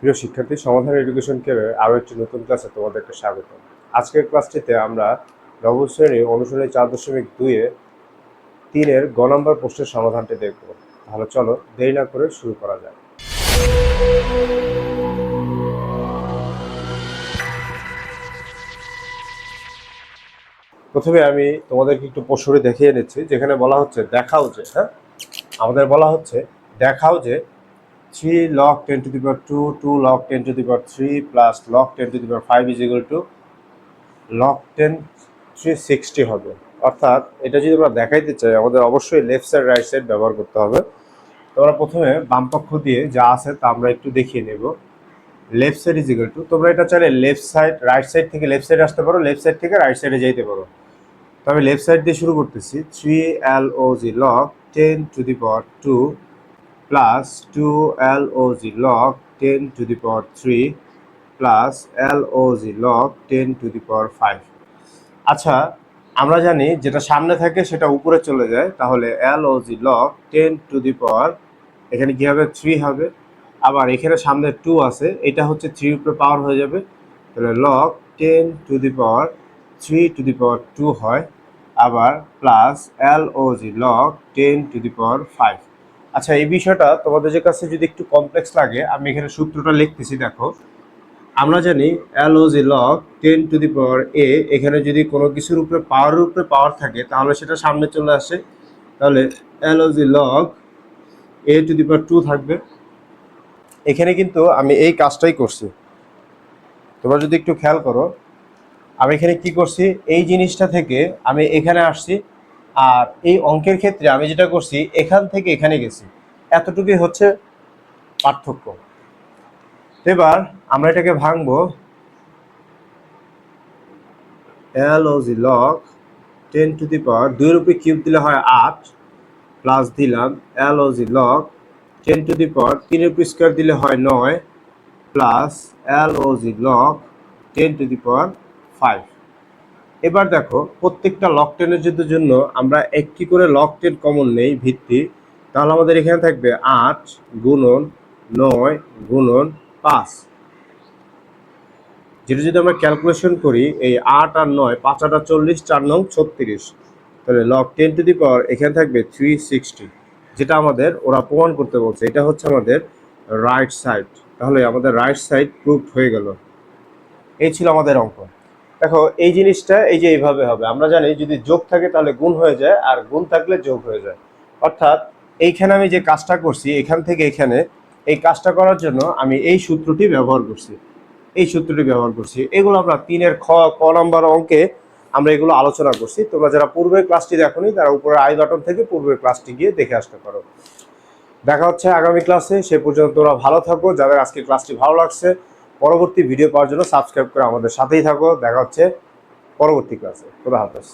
প্রিয় শিক্ষার্থী, সমাধান এডুকেশন কেয়ারের আরও একটি নতুন ক্লাসে তোমাদেরকে স্বাগত। আজকের ক্লাসটিতে আমরা নবম শ্রেণির অনুশীলনী চার দশমিক দুইয়ে তিনের গ নম্বর প্রশ্নের সমাধানটি দেখব। তাহলে চলো দেরি না করে শুরু করা যায় প্রথমে আমি তোমাদেরকে একটু প্রশ্নটি দেখিয়ে নিচ্ছি, যেখানে বলা হচ্ছে দেখাও যে হ্যাঁ? আমাদের বলা হচ্ছে দেখাও যে three log ten to the power two two log ten to the power three plus log ten to the power five is equal to log ten three sixty হবে। অর্থাৎ এটা যদি আমরা দেখাইতে চাই, আমাদের অবশ্যই লেফট সাইড রাইট সাইড ব্যবহার করতে হবে। তোমরা প্রথমে বাম পক্ষ দিয়ে যা আছে তা আমরা একটু দেখিয়ে নেব। Left side is equal to তোমরা এটা চাইলে লেফট সাইড রাইট সাইড থেকে লেফট সাইড আসতে পারো লেফট সাইড থেকে রাইট সাইডে যাইতে পারো। তো আমি লেফট সাইড দিয়ে শুরু করতেছি। Three L O G log ten to the power two plus two L O G log ten to the power three plus L O G log ten to the power five আচ্ছা আমরা জানি যেটা সামনে থাকে সেটা উপরে চলে যায়, তাহলে L O G log ten to the power এখানে কি হবে? থ্রি হবে। আবার এখানে সামনে টু আছে, এটা হচ্ছে থ্রির উপরে পাওয়ার হয়ে যাবে। তাহলে log ten to the power three to the power two হয়। আবার plus L O G log ten to the power five আচ্ছা এই বিষয়টা তোমাদের কাছে যদি একটু কমপ্লেক্স লাগে, আমি এখানে সূত্রটা লিখতেছি, দেখো। আমরা জানি L O G log ten to the power a এখানে যদি কোনো কিছুর উপরে পাওয়ারের উপরে পাওয়ার থাকে, তাহলে সেটা সামনে চলে আসে। তাহলে L O G log a to the power two থাকবে। এখানে কিন্তু আমি এই কাজটাই করছি। তোমরা যদি একটু খেয়াল করো, আমি এখানে কি করছি? এই জিনিসটা থেকে আমি এখানে আসছি আর এই অঙ্কের ক্ষেত্রে আমি যেটা করছি, এখান থেকে এখানে গেছি। এতটুকুই হচ্ছে পার্থক্য। এবার আমরা এটাকে ভাঙবো। L O G log ten to the power দুই রুপি কিউব দিলে হয় আট প্লাস দিলাম L O G log ten to the power তিন রুপি স্কোয়ার দিলে হয় নয় plus L O G log ten to the power five এবার দেখো, প্রত্যেকটা লক টেনের যুদ্ধের জন্য আমরা একটি করে লক টেন কমন নেই, ভিত্তি। তাহলে আমাদের এখানে থাকবে আট গুণন নয় গুণন পাঁচ। যেটা যদি আমরা ক্যালকুলেশন করি, এই আট আর নয়, পাঁচ আট চল্লিশ, চার নং ছত্রিশ। তাহলে log ten to the power এখানে থাকবে থ্রি সিক্সটি যেটা আমাদের ওরা প্রমাণ করতে বলছে, এটা হচ্ছে আমাদের রাইট সাইড তাহলে আমাদের রাইট সাইড প্রুভড হয়ে গেল। এই ছিল আমাদের অঙ্ক। দেখো, এই জিনিসটা এই যে এইভাবে হবে। আমরা জানি যদি যোগ থাকে তাহলে গুণ হয়ে যায়, আর গুণ থাকলে যোগ হয়ে যায়। অর্থাৎ এইখানে আমি যে কাজটা করছি, এখান থেকে এখানে, এই কাজটা করার জন্য আমি এই সূত্রটি ব্যবহার করছি। এই সূত্রটি ব্যবহার করছি। এগুলো আমরা তিনের খ, ক নম্বর অঙ্কে আমরা এগুলো আলোচনা করছি। তোমরা যারা পূর্বের ক্লাসটি দেখোনি, তারা উপরে আই বাটন থেকে পূর্বের ক্লাসটি গিয়ে দেখে আসতে পারো। দেখা হচ্ছে আগামী ক্লাসে। সে পর্যন্ত তোমরা ভালো থাকো। যাদের আজকে ক্লাসটি ভালো লাগছে পরবর্তী ভিডিও পাওয়ার জন্য সাবস্ক্রাইব করে আমাদের সাথেই থাকো। দেখা হচ্ছে পরবর্তী ক্লাসে খোদা হাফেজ।